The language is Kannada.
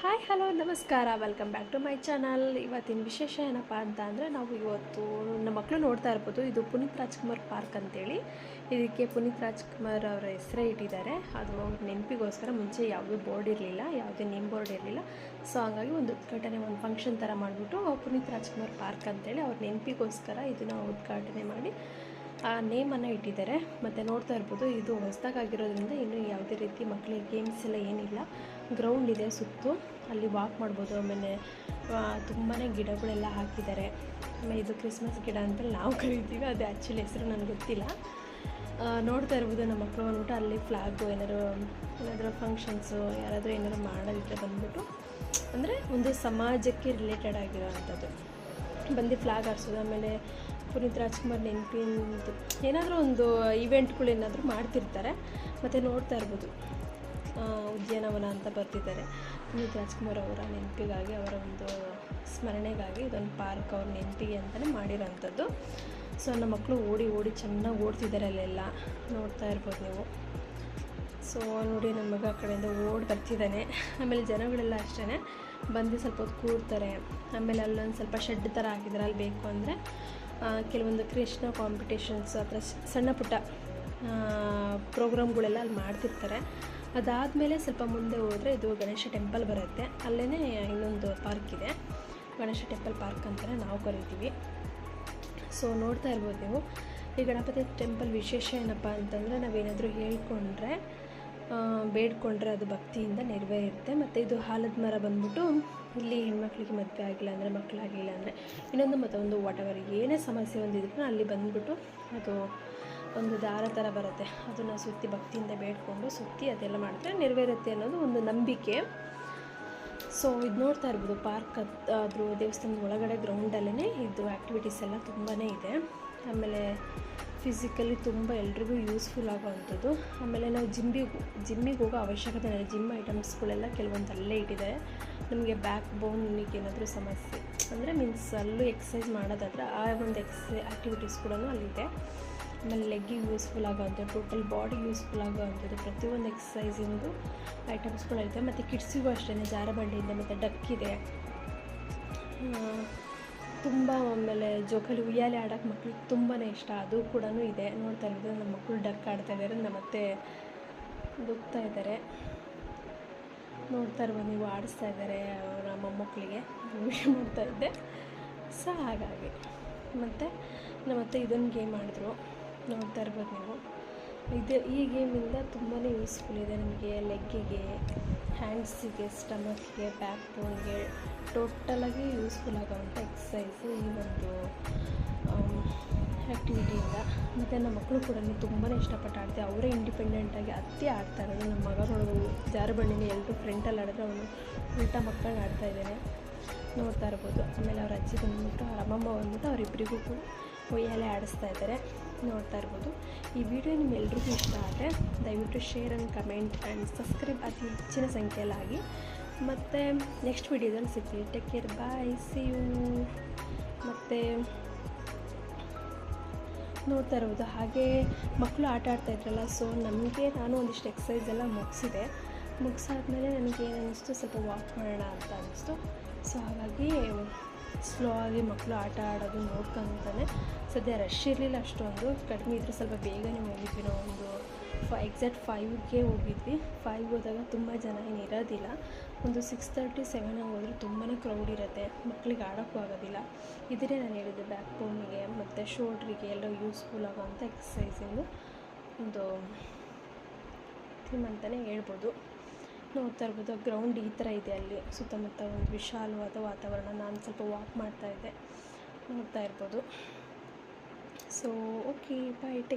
ಹಾಯ್, ಹಲೋ, ನಮಸ್ಕಾರ. Welcome back to my channel ಇವತ್ತಿನ ವಿಶೇಷ ಏನಪ್ಪ ಅಂತ ಅಂದರೆ ನಾವು ಇವತ್ತು ನಮ್ಮ ಮಕ್ಕಳು ನೋಡ್ತಾ ಇರ್ಬೋದು, ಇದು ಪುನೀತ್ ರಾಜ್ಕುಮಾರ್ ಪಾರ್ಕ್ ಅಂತೇಳಿ. ಇದಕ್ಕೆ ಪುನೀತ್ ರಾಜ್ಕುಮಾರ್ ಅವರ ಹೆಸರೇ ಇಟ್ಟಿದ್ದಾರೆ. ಅದು ಅವ್ರ ನೆನಪಿಗೋಸ್ಕರ ಮುಂಚೆ ಯಾವುದೂ ಬೋರ್ಡ್ ಇರಲಿಲ್ಲ, ಯಾವುದೇ ನೇಮ್ ಬೋರ್ಡ್ ಇರಲಿಲ್ಲ. ಸೊ ಹಾಗಾಗಿ ಒಂದು ಉದ್ಘಾಟನೆ, ಒಂದು ಫಂಕ್ಷನ್ ಥರ ಮಾಡಿಬಿಟ್ಟು ಪುನೀತ್ ರಾಜ್ಕುಮಾರ್ ಪಾರ್ಕ್ ಅಂತೇಳಿ ಅವ್ರ ನೆನಪಿಗೋಸ್ಕರ ಇದನ್ನು ಉದ್ಘಾಟನೆ ಮಾಡಿ ಆ ನೇಮನ್ನು ಇಟ್ಟಿದ್ದಾರೆ. ಮತ್ತು ನೋಡ್ತಾ ಇರ್ಬೋದು, ಇದು ಹೊಸದಾಗಿರೋದ್ರಿಂದ ಇನ್ನೂ ಯಾವುದೇ ರೀತಿ ಮಕ್ಕಳಿಗೆ ಗೇಮ್ಸ್ ಎಲ್ಲ ಏನಿಲ್ಲ. ಗ್ರೌಂಡ್ ಇದೆ ಸುತ್ತು. ಅಲ್ಲಿ ವಾಕ್ ಮಾಡ್ಬೋದು. ಆಮೇಲೆ ತುಂಬಾ ಗಿಡಗಳೆಲ್ಲ ಹಾಕಿದ್ದಾರೆ. ಆಮೇಲೆ ಇದು ಕ್ರಿಸ್ಮಸ್ ಗಿಡ ಅಂತ ನಾವು ಕರಿತೀವಿ. ಅದು ಆ್ಯಕ್ಚುಲಿ ಹೆಸರು ನನಗೆ ಗೊತ್ತಿಲ್ಲ. ನೋಡ್ತಾ ಇರ್ಬೋದು ನಮ್ಮ ಮಕ್ಕಳು ಬಂದ್ಬಿಟ್ಟು ಅಲ್ಲಿ ಫ್ಲಾಗು ಏನಾದ್ರು, ಏನಾದರೂ ಫಂಕ್ಷನ್ಸು ಯಾರಾದರೂ ಏನಾದರೂ ಮಾಡೋದಿದ್ರೆ ಬಂದ್ಬಿಟ್ಟು, ಅಂದರೆ ಒಂದು ಸಮಾಜಕ್ಕೆ ರಿಲೇಟೆಡ್ ಆಗಿರೋ ಅಂಥದ್ದು ಬಂದು ಫ್ಲಾಗ್ ಹಾರಿಸೋದು, ಆಮೇಲೆ ಪುನೀತ್ ರಾಜ್ಕುಮಾರ್ ನೆನಪಿಂದು ಏನಾದರೂ ಒಂದು ಇವೆಂಟ್ಗಳು ಏನಾದರೂ ಮಾಡ್ತಿರ್ತಾರೆ, ಮತ್ತು ನೋಡ್ತಾ ಇರ್ಬೋದು. ಉದ್ಯಾನವನ ಅಂತ ಬರ್ತಿದ್ದಾರೆ. ಪುನೀತ್ ರಾಜ್ಕುಮಾರ್ ಅವರ ನೆನಪಿಗಾಗಿ, ಅವರ ಒಂದು ಸ್ಮರಣೆಗಾಗಿ ಇದೊಂದು ಪಾರ್ಕ್ ಅವ್ರ ನೆನಪಿಗೆ ಅಂತಲೇ ಮಾಡಿರೋಂಥದ್ದು. ಸೊ ನಮ್ಮ ಮಕ್ಕಳು ಓಡಿ ಓಡಿ ಚೆನ್ನಾಗಿ ಓಡ್ತಿದ್ದಾರೆ ಅಲ್ಲೆಲ್ಲ. ನೋಡ್ತಾ ಇರ್ಬೋದು ನೀವು. ಸೊ ನೋಡಿ ನನ್ನ ಮಗ ಕಡೆಯಿಂದ ಓಡ್ ಬರ್ತಿದ್ದಾನೆ. ಆಮೇಲೆ ಜನಗಳೆಲ್ಲ ಅಷ್ಟೇ ಬಂದು ಸ್ವಲ್ಪ ಹೊತ್ತು ಕೂರ್ತಾರೆ. ಆಮೇಲೆ ಅಲ್ಲೊಂದು ಸ್ವಲ್ಪ ಶೆಡ್ ಥರ ಹಾಕಿದ್ದಾರೆ ಅಲ್ಲಿ ಬೇಕು ಅಂದರೆ ಕೆಲವೊಂದು ಕೃಷ್ಣ ಕಾಂಪಿಟೇಷನ್ಸ್ ಸ್- ಸಣ್ಣ ಪುಟ್ಟ ಪ್ರೋಗ್ರಾಮ್ಗಳೆಲ್ಲ ಅಲ್ಲಿ ಮಾಡ್ತಿರ್ತಾರೆ. ಅದಾದಮೇಲೆ ಸ್ವಲ್ಪ ಮುಂದೆ ಹೋದರೆ ಇದು ಗಣೇಶ ಟೆಂಪಲ್ ಬರುತ್ತೆ. ಅಲ್ಲೇ ಇನ್ನೊಂದು ಪಾರ್ಕ್ ಇದೆ. ಗಣೇಶ ಟೆಂಪಲ್ ಪಾರ್ಕ್ ಅಂತಲೇ ನಾವು ಕರಿತೀವಿ. ಸೊ ನೋಡ್ತಾ ಇರ್ಬೋದು ನೀವು. ಈ ಗಣಪತಿ ಟೆಂಪಲ್ ವಿಶೇಷ ಏನಪ್ಪ ಅಂತಂದರೆ ನಾವೇನಾದರೂ ಹೇಳ್ಕೊಂಡ್ರೆ ಬೇಡ್ಕೊಂಡ್ರೆ ಅದು ಭಕ್ತಿಯಿಂದ ನೆರವೇರುತ್ತೆ. ಮತ್ತು ಇದು ಆಲದ ಮರ ಬಂದ್ಬಿಟ್ಟು ಇಲ್ಲಿ ಹೆಣ್ಮಕ್ಳಿಗೆ ಮದುವೆ ಆಗಿಲ್ಲ ಅಂದರೆ ಮಕ್ಕಳಾಗಿಲ್ಲ ಅಂದರೆ, ಇನ್ನೊಂದು ಮತ್ತೊಂದು ಒಂದು ವಾಟ್ ಎವರ್ ಏನೇ ಸಮಸ್ಯೆ ಒಂದಿದ್ರು ಅಲ್ಲಿ ಬಂದ್ಬಿಟ್ಟು ಅದು ಒಂದು ದಾರ ಥರ ಬರುತ್ತೆ. ಅದನ್ನು ಸುತ್ತಿ ಭಕ್ತಿಯಿಂದ ಬೇಡ್ಕೊಂಡು ಸುತ್ತಿ ಅದೆಲ್ಲ ಮಾಡಿದ್ರೆ ನೆರವೇರುತ್ತೆ ಅನ್ನೋದು ಒಂದು ನಂಬಿಕೆ. ಸೊ ಇದು ನೋಡ್ತಾ ಇರ್ಬೋದು, ಪಾರ್ಕ್ ಅದು ದೇವಸ್ಥಾನದ ಒಳಗಡೆ ಗ್ರೌಂಡಲ್ಲೇ ಇದು ಆ್ಯಕ್ಟಿವಿಟೀಸ್ ಎಲ್ಲ ತುಂಬಾ ಇದೆ. ಆಮೇಲೆ ಫಿಸಿಕಲಿ ತುಂಬ ಎಲ್ರಿಗೂ ಯೂಸ್ಫುಲ್ ಆಗೋವಂಥದ್ದು. ಆಮೇಲೆ ನಾವು ಜಿಮ್ಮಿಗೆ ಜಿಮ್ಮಿಗೆ ಹೋಗೋ ಅವಶ್ಯಕತೆ ಇಲ್ಲ. ಜಿಮ್ ಐಟಮ್ಸ್ಗಳೆಲ್ಲ ಕೆಲವೊಂದು ಅಲ್ಲೇ ಇಟ್ಟಿದ್ದಾರೆ. ನಮಗೆ ಬ್ಯಾಕ್ ಬೋನಿಗೆ ಏನಾದರೂ ಸಮಸ್ಯೆ, ಅಂದರೆ ಮೀನ್ಸ್ ಅಲ್ಲೂ ಎಕ್ಸಸೈಸ್ ಮಾಡೋದಾದ್ರೆ ಆ ಒಂದು ಎಕ್ಸಸೈ ಆ್ಯಕ್ಟಿವಿಟೀಸ್ ಕೂಡ ಅಲ್ಲಿದೆ. ಆಮೇಲೆ ಲೆಗ್ಗಿಗೆ ಯೂಸ್ಫುಲ್ ಆಗೋವಂಥದ್ದು ಟೋಟಲ್ ಬಾಡಿ ಯೂಸ್ಫುಲ್ ಆಗೋವಂಥದ್ದು, ಪ್ರತಿಯೊಂದು ಎಕ್ಸಸೈಸಿಂದು ಐಟಮ್ಸ್ಗಳಿದೆ ಮತ್ತು ಕಿಡ್ಸಿಗೂ ಅಷ್ಟೇ ಜಾರಬಂಡಿಯಿಂದ ಮತ್ತು ಡಕ್ಕಿದೆ ತುಂಬ ಆಮೇಲೆ ಜೋಕಾಲಿ ಉಯ್ಯಾಲೆ ಆಡೋಕೆ ಮಕ್ಳಿಗೆ ತುಂಬಾ ಇಷ್ಟ. ಅದು ಕೂಡ ಇದೆ. ನೋಡ್ತಾ ಇರೋದು ನಮ್ಮ ಮಕ್ಕಳು ಡಕ್ ಆಡ್ತಾ ಇದ್ದಾರೆ ನಮ್ಮ ಮತ್ತೆ ದುಗ್ತಾ ಇದ್ದಾರೆ ನೋಡ್ತಾ ಇರ್ಬೋದು, ನೀವು ಆಡಿಸ್ತಾ ಇದ್ದಾರೆ ಅವರ ಮೊಮ್ಮಕ್ಕಳಿಗೆ. ವಿಡಿಯೋ ಮಾಡ್ತಾ ಇದ್ದೆ. ಸೊ, ಹಾಗಾಗಿ. ಮತ್ತು ನಮ್ಮತ್ತೆ ಇದೊಂದು ಗೇಮ್ ಆಡಿದ್ರು. ನೋಡ್ತಾ ಇರ್ಬೋದು ನೀವು. ಇದು ಈ ಗೇಮಿಂದ ತುಂಬಾ ಯೂಸ್ಫುಲ್ ಇದೆ ನಮಗೆ ಲೆಗ್ಗಿಗೆ, ಹ್ಯಾಂಡ್ಸಿಗೆ ಸ್ಟಮಕ್ಗೆ ಬ್ಯಾಕ್ ಬೋನ್ಗೆ. ಟೋಟಲಾಗಿ ಯೂಸ್ಫುಲ್ ಆಗೋವಂಥ ಎಕ್ಸಸೈಸು ಈ ಒಂದು ಆ್ಯಕ್ಟಿವಿಟಿಯಿಂದ. ಮತ್ತು ನಮ್ಮ ಮಕ್ಕಳು ಕೂಡ ತುಂಬಾ ಇಷ್ಟಪಟ್ಟು ಆಡ್ತೀವಿ ಅವರೇ ಇಂಡಿಪೆಂಡೆಂಟಾಗಿ ಅತ್ತಿ ಆಡ್ತಾ ಇರೋದು. ನಮ್ಮ ಮಗ ನೋಡೋದು ಜಾರಬಂಡಿನ ಎಲ್ಲರೂ ಫ್ರೆಂಟಲ್ಲಿ ಆಡಿದ್ರೆ ಅವನು ಉಲ್ಟಾ ಮಕ್ಕಳು ಆಡ್ತಾ ಇದ್ದಾನೆ. ನೋಡ್ತಾ ಇರ್ಬೋದು. ಆಮೇಲೆ ಅವ್ರ ಅಜ್ಜಿ ಬಂದ್ಬಿಟ್ಟು, ಅವ್ರ ಅಮ್ಮಮ್ಮ ಬಂದ್ಬಿಟ್ಟು ಅವರಿಬ್ಬರಿಗೂ ಕೂಡ ಒಯ್ಯಲೆ ಆಡಿಸ್ತಾ ಇದ್ದಾರೆ. ನೋಡ್ತಾ ಇರ್ಬೋದು. ಈ ವಿಡಿಯೋ ನಿಮ್ಮೆಲ್ರಿಗೂ ಇಷ್ಟ ಆದರೆ ದಯವಿಟ್ಟು share and comment and subscribe ಅತಿ ಹೆಚ್ಚಿನ ಸಂಖ್ಯೆಯಲ್ಲಾಗಿ ಮತ್ತು ನೆಕ್ಸ್ಟ್ ವಿಡಿಯೋದಲ್ಲಿ ಸಿಗ್ತೀವಿ. Take care bye see you ಮತ್ತು ನೋಡ್ತಾ ಇರ್ಬೋದು ಹಾಗೆ ಮಕ್ಕಳು ಆಟ ಆಡ್ತಾ ಇದ್ರಲ್ಲ ಸೊ ನಮಗೆ ನಾನು ಒಂದಿಷ್ಟು ಎಕ್ಸಸೈಸ್ ಎಲ್ಲ ಮುಗಿಸಿದೆ. ಮುಗಿಸಾದ್ಮೇಲೆ ನನಗೆ ಏನು ಅನ್ನಿಸ್ತು ಸ್ವಲ್ಪ ವಾಕ್ ಮಾಡೋಣ ಅಂತ ಅನ್ನಿಸ್ತು ಸೊ ಹಾಗಾಗಿ ಸ್ಲೋ ಆಗಿ ಮಕ್ಕಳು ಆಟ ಆಡೋದು ನೋಡ್ಕೊಂತಾನೆ. ಸದ್ಯ ರಶ್ ಇರಲಿಲ್ಲ ಅಷ್ಟೊಂದು. ಕಡಿಮೆ ಇದ್ದರೆ ಸ್ವಲ್ಪ ಬೇಗನೆ ಹೋಗಿದ್ವಿ ನಾವು ಒಂದು ಫೈ ಎಕ್ಸಾಕ್ಟ್ ಫೈವ್ಗೆ ಹೋಗಿದ್ವಿ. ಫೈವ್ ಹೋದಾಗ ತುಂಬ ಜನ ಏನು ಇರೋದಿಲ್ಲ. ಒಂದು ಸಿಕ್ಸ್ ತರ್ಟಿ ಸೆವೆನ್ ಹೋದ್ರೆ ತುಂಬಾ ಕ್ರೌಡ್ ಇರುತ್ತೆ. ಮಕ್ಕಳಿಗೆ ಆಡೋಕ್ಕೂ ಆಗೋದಿಲ್ಲ. ಇದರೇ ನಾನು ಹೇಳಿದ್ದೆ ಬ್ಯಾಕ್ ಬೋನಿಗೆ ಮತ್ತು ಶೋಲ್ಡ್ರಿಗೆ ಎಲ್ಲ ಯೂಸ್ಫುಲ್ ಆಗೋವಂಥ ಎಕ್ಸಸೈಸಿಂದು ಒಂದು ಥೀಮ್ ಅಂತಲೇ ಹೇಳ್ಬೋದು. ನೋಡ್ತಾ ಇರ್ಬೋದು ಗ್ರೌಂಡ್ ಈ ಥರ ಇದೆ ಅಲ್ಲಿ. ಸುತ್ತಮುತ್ತ ಒಂದು ವಿಶಾಲವಾದ ವಾತಾವರಣ ನಾನು ಸ್ವಲ್ಪ ವಾಕ್ ಮಾಡ್ತಾ ಇದ್ದೆ. ನೋಡ್ತಾ ಇರ್ಬೋದು. So okay bye take